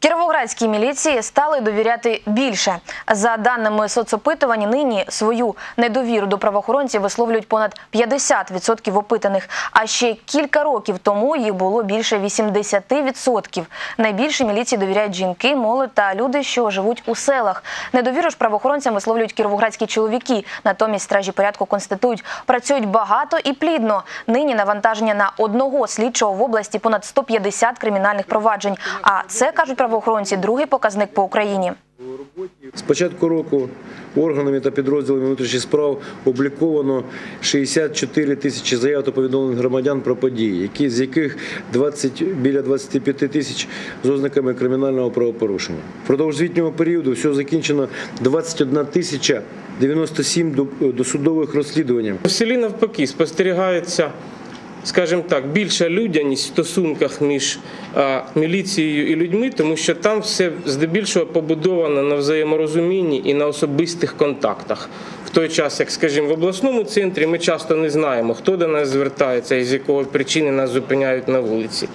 Кіровоградській міліції стали довіряти більше. За даними соцопитувань, нині свою недовіру до правоохоронців висловлюють понад 50% опитаних. А ще кілька років тому їх було більше 80%. Найбільше міліції довіряють жінки, молодь та люди, що живуть у селах. Недовіру ж правоохоронцям висловлюють кіровоградські чоловіки. Натомість стражі порядку конститують, працюють багато і плідно. Нині навантаження на одного слідчого в області понад 150 кримінальних проваджень. А це кажуть правоохоронці, другий показник по Україні. З початку року органами та підрозділами внутрішніх справ обліковано 64 тисячі заяв та повідомлень громадян про події, які, з яких 20, біля 25 тисяч з ознаками кримінального правопорушення. Впродовж звітнього періоду всього закінчено 21 тисяча 97 до- досудових розслідувань. У селі навпаки спостерігається, скажімо так, більша людяність в стосунках між міліцією і людьми, тому що там все здебільшого побудовано на взаєморозумінні і на особистих контактах. В той час, як, скажімо, в обласному центрі ми часто не знаємо, хто до нас звертається і з якої причини нас зупиняють на вулиці.